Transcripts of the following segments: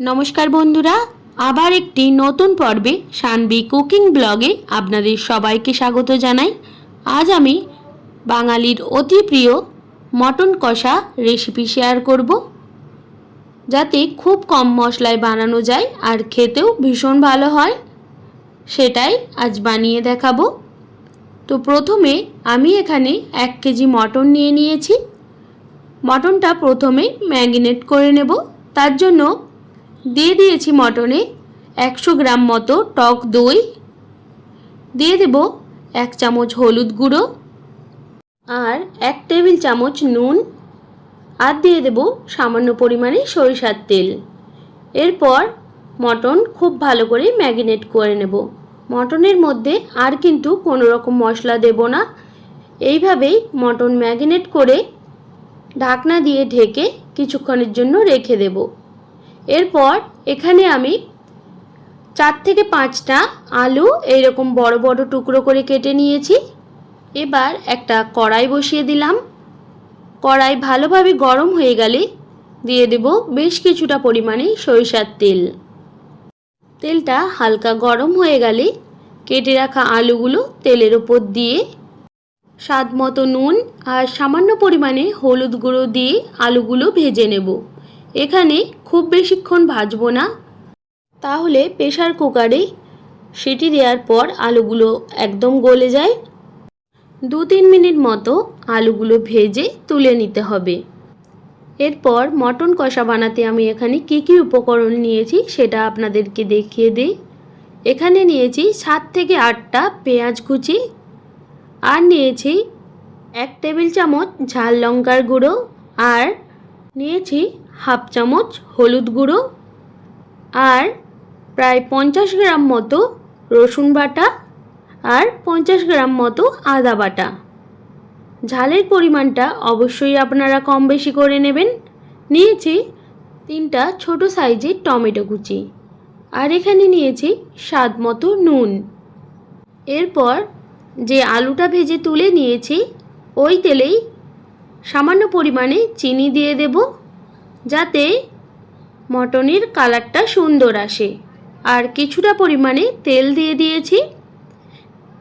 নমস্কার বন্ধুরা, আবার একটি নতুন পর্বে সানবি কুকিং ব্লগে আপনাদের সবাইকে স্বাগত জানাই। আজ আমি বাঙালির অতি প্রিয় মটন কষা রেসিপি শেয়ার করব, যাতে খুব কম মশলায় বানানো যায় আর খেতেও ভীষণ ভালো হয়। সেটাই আজ বানিয়ে দেখাবো। তো প্রথমে আমি এখানে এক কেজি মটন নিয়ে নিয়েছি। মটনটা প্রথমে ম্যাগিনেট করে নেব। তার জন্য দিয়ে দিয়েছি মটনে একশো গ্রাম মতো টক দই। দিয়ে দেব এক চামচ হলুদ গুঁড়ো আর এক টেবিল চামচ নুন। আর দিয়ে দেব সামান্য পরিমাণে সরিষার তেল। এরপর মটন খুব ভালো করে ম্যাগিনেট করে নেব। মটনের মধ্যে আর কিন্তু কোনো রকম মশলা দেব না। এইভাবেই মটন ম্যাগিনেট করে ঢাকনা দিয়ে ঢেকে কিছুক্ষণের জন্য রেখে দেব। এরপর এখানে আমি চার থেকে পাঁচটা আলু এইরকম বড় বড় টুকরো করে কেটে নিয়েছি। এবার একটা কড়াই বসিয়ে দিলাম। কড়াই ভালোভাবে গরম হয়ে গেলে দিয়ে দেব বেশ কিছুটা পরিমাণে সরিষার তেল। তেলটা হালকা গরম হয়ে গেলে কেটে রাখা আলুগুলো তেলের ওপর দিয়ে স্বাদ মতো নুন আর সামান্য পরিমাণে হলুদ গুঁড়ো দিয়ে আলুগুলো ভেজে নেব। এখানে খুব বেশিক্ষণ ভাজবো না। তাহলে প্রেশার কুকারে সেটি দেওয়ার পর আলুগুলো একদম গলে যায়। দু তিন মিনিট মতো আলুগুলো ভেজে তুলে নিতে হবে। এরপর মটন কষা বানাতে আমি এখানে কী কী উপকরণ নিয়েছি সেটা আপনাদেরকে দেখিয়ে দিই। এখানে নিয়েছি সাত থেকে আটটা পেঁয়াজ কুচি আর নিয়েছি এক টেবিল চামচ ঝাল লঙ্কার গুঁড়ো আর নিয়েছি হাফ চামচ হলুদ গুঁড়ো আর প্রায় পঞ্চাশ গ্রাম মতো রসুন বাটা আর পঞ্চাশ গ্রাম মতো আদা বাটা। ঝালের পরিমাণটা অবশ্যই আপনারা কম বেশি করে নেবেন। নিয়েছি তিনটা ছোট সাইজের টমেটো কুচি আর এখানে নিয়েছি স্বাদ মতো নুন। এরপর যে আলুটা ভেজে তুলে নিয়েছি, ওই তেলেই সামান্য পরিমাণে চিনি দিয়ে দেব। যাতে মটনের কালারটা সুন্দর আসে। আর কিছুটা পরিমাণে তেল দিয়ে দিয়েছি।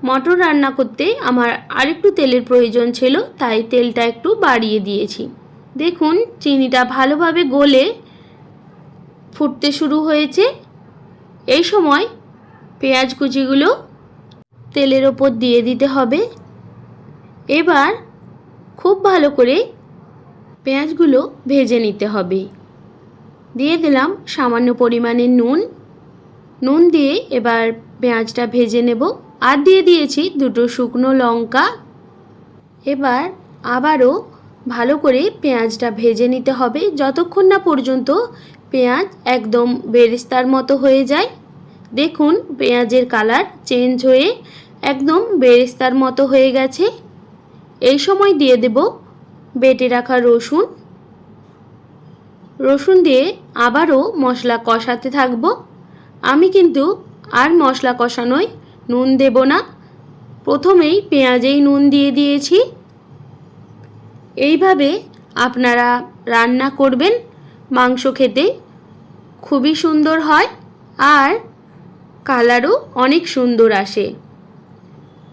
মটর রান্না করতে আমার আরেকটু তেলের প্রয়োজন ছিল, তাই তেলটা একটু বাড়িয়ে দিয়েছি। দেখুন, চিনিটা ভালোভাবে গলে ফুটতে শুরু হয়েছে। এই সময় পেঁয়াজ কুচিগুলো তেলের ওপর দিয়ে দিতে হবে। এবার খুব ভালো করে পেঁয়াজগুলো ভেজে নিতে হবে। দিয়ে দিলাম সামান্য পরিমাণে নুন। নুন দিয়ে এবার পেঁয়াজটা ভেজে নেব। আর দিয়ে দিয়েছি দুটো শুকনো লঙ্কা। এবার আবারও ভালো করে পেঁয়াজটা ভেজে নিতে হবে। যতক্ষণ না পর্যন্ত পেঁয়াজ একদম বেরেস্তার মতো হয়ে যায়। দেখুন পেঁয়াজের কালার চেঞ্জ হয়ে একদম বেরেস্তার মতো হয়ে গেছে। এই সময় দিয়ে দেব বেটে রাখা রসুন। রসুন দিয়ে আবারও মশলা কষাতে থাকব। আমি কিন্তু আর মশলা কষানোয় নুন দেব না। প্রথমেই পেঁয়াজেই নুন দিয়ে দিয়েছি। এইভাবে আপনারা রান্না করবেন। মাংস খেতে খুবই সুন্দর হয় আর কালারও অনেক সুন্দর আসে।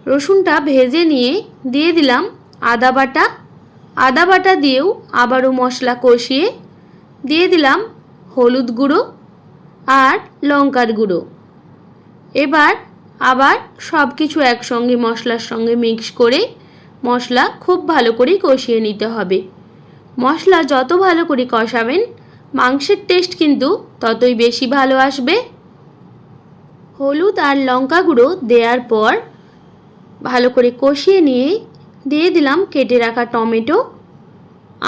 রসুনটা ভেজে নিয়ে দিয়ে দিলাম আদা বাটা। আদা বাটা দিয়েও আবারও মশলা কষিয়ে দিয়ে দিলাম হলুদ গুঁড়ো আর লঙ্কার গুঁড়ো। এবার আবার সব কিছু একসঙ্গে মশলার সঙ্গে মিক্স করে মশলা খুব ভালো করে কষিয়ে নিতে হবে। মশলা যত ভালো করে কষাবেন, মাংসের টেস্ট কিন্তু ততই বেশি ভালো আসবে। হলুদ আর লঙ্কা গুঁড়ো দেওয়ার পর ভালো করে কষিয়ে নিয়ে দিয়ে দিলাম কেটে রাখা টমেটো।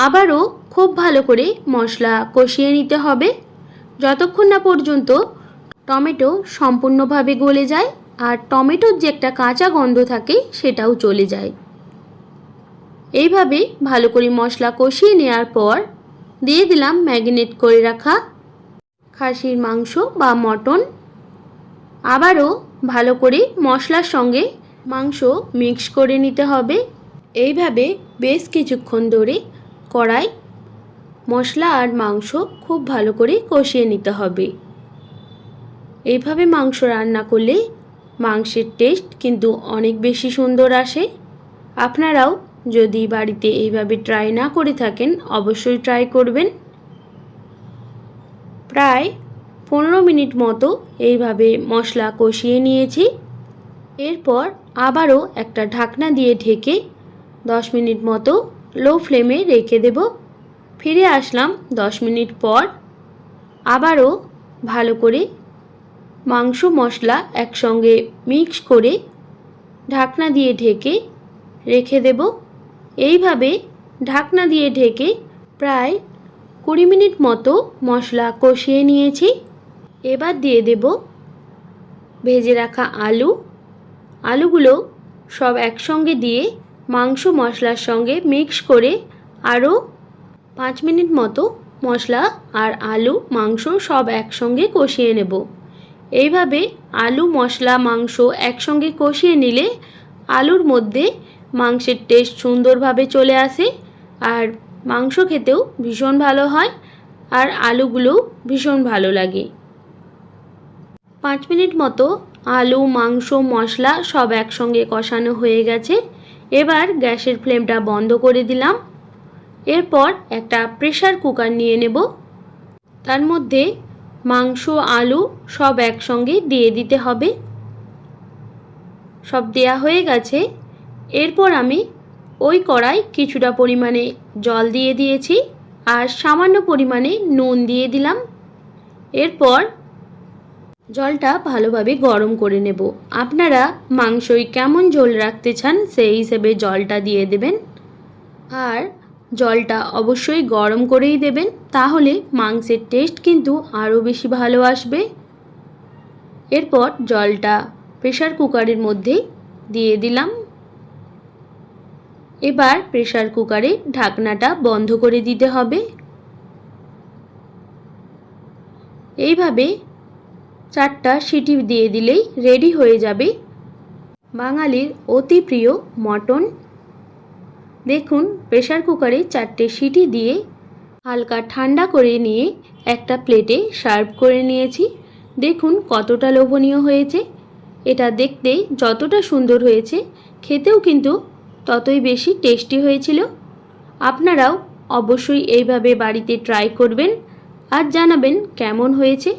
আবারও খুব ভালো করে মশলা কষিয়ে নিতে হবে। যতক্ষণ না পর্যন্ত টমেটো সম্পূর্ণভাবে গলে যায় আর টমেটোর যে একটা কাঁচা গন্ধ থাকে সেটাও চলে যায়। এইভাবে ভালো করে মশলা কষিয়ে নেওয়ার পর দিয়ে দিলাম ম্যাগনেট করে রাখা খাসির মাংস বা মটন। আবারও ভালো করে মশলার সঙ্গে মাংস মিক্স করে নিতে হবে। এইভাবে বেশ কিছুক্ষণ ধরে কড়াই, মশলা আর মাংস খুব ভালো করে কষিয়ে নিতে হবে। এইভাবে মাংস রান্না করলে মাংসের টেস্ট কিন্তু অনেক বেশি সুন্দর আসে। আপনারাও যদি বাড়িতে এইভাবে ট্রাই না করে থাকেন, অবশ্যই ট্রাই করবেন। প্রায় পনেরো মিনিট মতো এইভাবে মশলা কষিয়ে নিয়েছি। এরপর আবারও একটা ঢাকনা দিয়ে ঢেকে দশ মিনিট মতো লো ফ্লেমে রেখে দেব। ফিরে আসলাম দশ মিনিট পর। আবারও ভালো করে মাংস মশলা একসঙ্গে মিক্স করে ঢাকনা দিয়ে ঢেকে রেখে দেব। এইভাবে ঢাকনা দিয়ে ঢেকে প্রায় কুড়ি মিনিট মতো মশলা কষিয়ে নিয়েছি। এবার দিয়ে দেব ভেজে রাখা আলু। আলুগুলো সব একসঙ্গে দিয়ে মাংস মশলার সঙ্গে মিক্স করে আরও পাঁচ মিনিট মতো মশলা আর আলু, মাংস সব একসঙ্গে কষিয়ে নেব। এইভাবে আলু, মশলা, মাংস একসঙ্গে কষিয়ে নিলে আলুর মধ্যে মাংসের টেস্ট সুন্দরভাবে চলে আসে আর মাংস খেতেও ভীষণ ভালো হয় আর আলুগুলোও ভীষণ ভালো লাগে। পাঁচ মিনিট মতো আলু, মাংস, মশলা সব একসঙ্গে কষানো হয়ে গেছে। এবার গ্যাসের ফ্লেমটা বন্ধ করে দিলাম। এরপর একটা প্রেশার কুকার নিয়ে নেব। তার মধ্যে মাংস, আলু সব একসঙ্গে দিয়ে দিতে হবে। সব দেয়া হয়ে গেছে। এরপর আমি ওই কড়াই কিছুটা পরিমাণে জল দিয়ে দিয়েছি আর সামান্য পরিমাণে নুন দিয়ে দিলাম। এরপর জলটা ভালোভাবে গরম করে নেব। আপনারা মাংসই কেমন ঝোল রাখতে চান সেই হিসেবে জলটা দিয়ে দেবেন। আর জলটা অবশ্যই গরম করেই দেবেন, তাহলে মাংসের টেস্ট কিন্তু আরও বেশি ভালো আসবে। এরপর জলটা প্রেশার কুকারের মধ্যে দিয়ে দিলাম। এবার প্রেশার কুকারে ঢাকনাটা বন্ধ করে দিতে হবে। এইভাবে চারটা সিটি দিয়ে দিলেই রেডি হয়ে যাবে। বাঙালির অতি প্রিয় মটন। দেখুন প্রেশার কুকারে চারটে সিটি দিয়ে হালকা ঠান্ডা করে নিয়ে একটা প্লেটে সার্ভ করে নিয়েছি। দেখুন, কতটা লোভনীয় হয়েছে। এটা দেখতে যতটা সুন্দর হয়েছে, খেতেও কিন্তু ততই বেশি টেস্টি হয়েছিল। আপনারাও অবশ্যই এইভাবে বাড়িতে ট্রাই করবেন আর জানাবেন কেমন হয়েছে।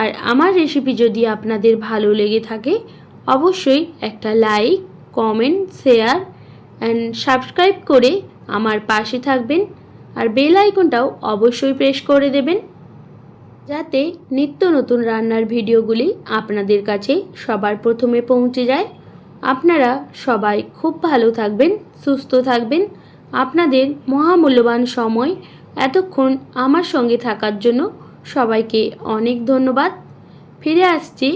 আর আমার রেসিপি যদি আপনাদের ভালো লেগে থাকে, অবশ্যই একটা like comment share and subscribe করে আমার পাশে থাকবেন। আর বেল আইকনটাও অবশ্যই প্রেস করে দেবেন, যাতে নিত্য নতুন রান্নার ভিডিওগুলি আপনাদের কাছে সবার প্রথমে পৌঁছে যায়। আপনারা সবাই খুব ভালো থাকবেন, সুস্থ থাকবেন। আপনাদের মহামূল্যবান সময় এতক্ষণ আমার সঙ্গে থাকার জন্য সবাইকে অনেক ধন্যবাদ। ফিরে আসছি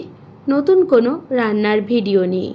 নতুন কোনো রান্নার ভিডিও নিয়ে।